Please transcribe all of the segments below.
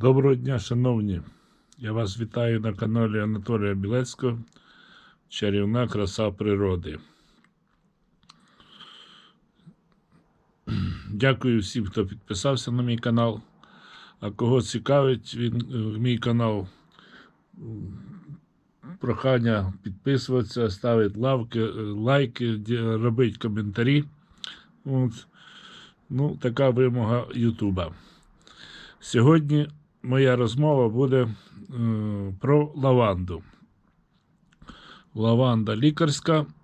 Доброго дня, шановні. Я вас вітаю на каналі Анатолія Білецького. Чарівна краса природи. Дякую всім, хто підписався на мій канал. А кого цікавить він, е, мій канал, прохання підписуватися, ставити лавки, е, лайки, робити коментарі. От. Ну, така вимога Ютуба. Сьогодні моя розмова буде е, про лаванду. Лаванда лікарська.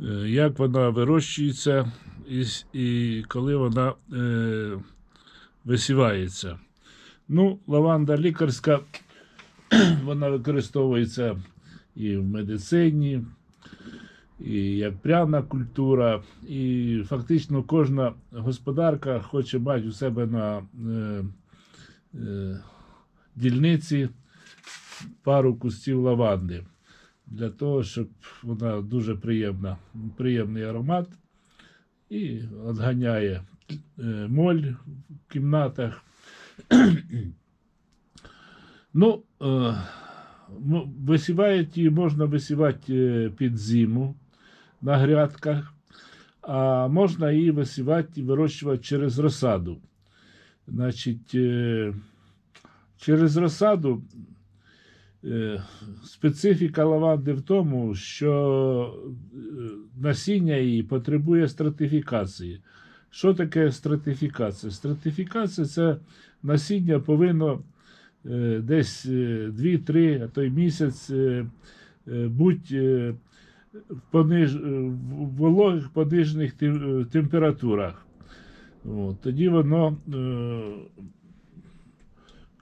Е, Як вона вирощується і, і коли вона е, висівається. Ну, лаванда лікарська, вона використовується і в медицині, і як пряна культура, і фактично кожна господарка хоче мати у себе на е, е, дільниці пару кустів лаванди. Для того, щоб вона дуже приємна, приємний аромат і відганяє е, моль в кімнатах. ну, е, висівають її можна висівати е, під зиму на грядках, а можна її висівати і вирощувати через розсаду. Значить, е, через розсаду е, специфіка лаванди в тому, що е, насіння її потребує стратифікації. Що таке стратифікація? Стратифікація це насіння повинно десь 2-3, а то й місяць бути е, в вологих понижених е, температурах. От, тоді воно, е,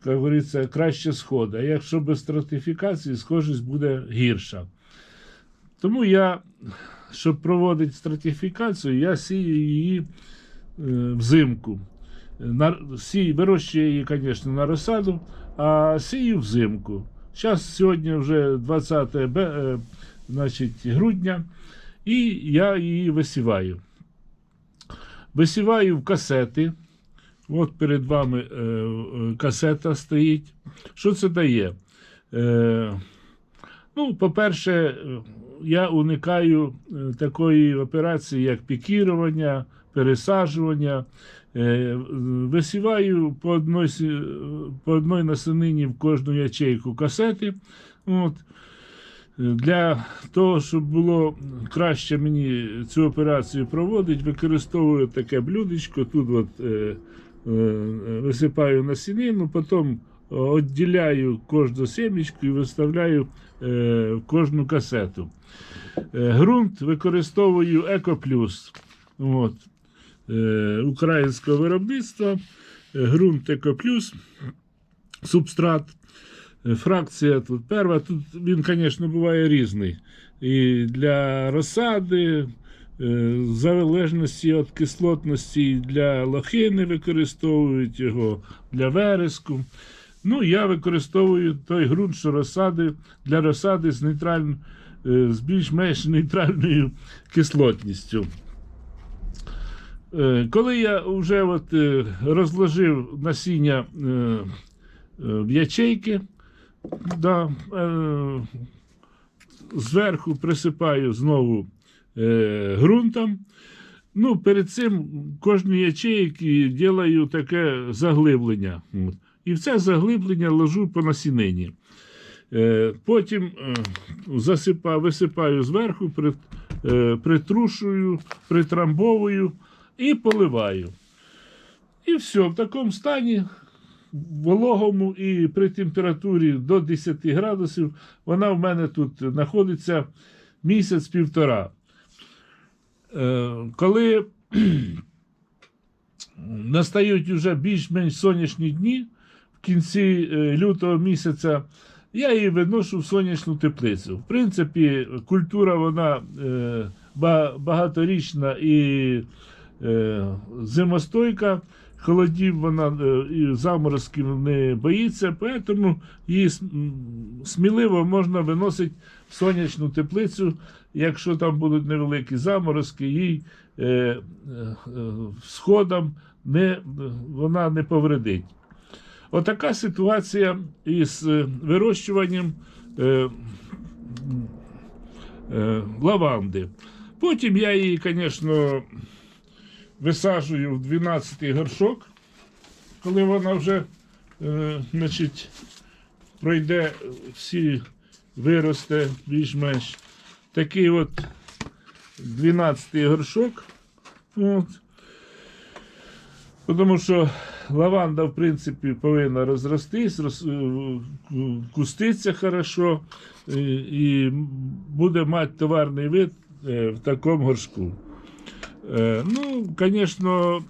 як говориться, краще сходить. А якщо без стратифікації, схожість буде гірша. Тому я, щоб проводити стратифікацію, я сію її взимку. Сій, вирощую її, звісно, на розсаду, а сію взимку. Зараз сьогодні вже 20 бе- е, значить, грудня, і я її висіваю. Висіваю в касети. От перед вами е, е, касета стоїть. Що це дає? Е, ну, по-перше, е, я уникаю е, такої операції, як пікірування, пересаджування. Е, висіваю по одній, сі- по одній насенині в кожну ячейку касети. От. Для того, щоб було краще мені цю операцію проводити, використовую таке блюдечко. Тут от, е, е, висипаю насінину, потім відділяю кожну семечку і виставляю е, в кожну касету. Е, ґрунт використовую Екоплюс. От, е, українського виробництва. Е, ґрунт Екоплюс, субстрат. Е, Фракція тут перша. Тут він, звісно, буває різний. І для розсади, е, в залежності від кислотності, для лохини використовують його для вереску. Ну, я використовую той ґрунт, що розсади для розсади з, е, з більш-менш нейтральною кислотністю. Коли я вже от, розложив насіння в ячейки, да, е, зверху присипаю знову е, ґрунтом. Ну, перед цим кожній ячейки ділаю таке заглиблення. І в це заглиблення ложу по насінині. Е, потім е, засипаю, висипаю зверху, е, притрушую, притрамбовую і поливаю. І все, в такому стані, вологому і при температурі до 10 градусів, вона в мене тут знаходиться місяць-півтора. Е, коли настають вже більш-менш сонячні дні в кінці е, лютого місяця, я її виношу в сонячну теплицю. В принципі, культура вона е, багаторічна і зимостойка. Холодів вона е, і заморозків не боїться, тому її сміливо можна виносити в сонячну теплицю. Якщо там будуть невеликі заморозки, їй е, е, сходом не, вона не повредить. Отака ситуація із е, вирощуванням е, е, лаванди. Потім я її, звісно, висаджую в 12 горшок, коли вона вже е, значить, пройде всі виросте більш-менш. Такий от 12 горшок. От. Тому що лаванда, в принципі, повинна розростись, роз, е, куститься хорошо і, і буде мати товарний вид е, в такому горшку. Е, Ну, звісно,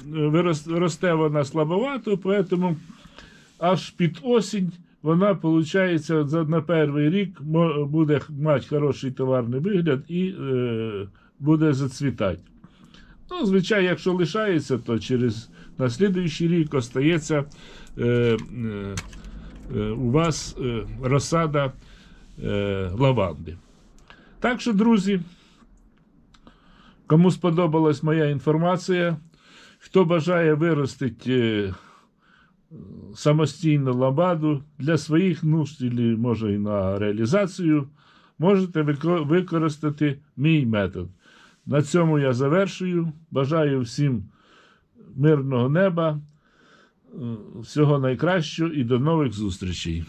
росте вона слабовато, тому аж під осінь вона, виходить, на перший рік буде мати хороший товарний вигляд і е, буде зацвітати. Ну, звичайно, якщо лишається, то через на слідуючий рік остається е, у вас розсада лаванди. Так що, друзі, кому сподобалась моя інформація, хто бажає виростити е, самостійно лаванду для своїх нужд, або може і на реалізацію, можете використати мій метод. На цьому я завершую. Бажаю всім мирного неба, е, всього найкращого і до нових зустрічей.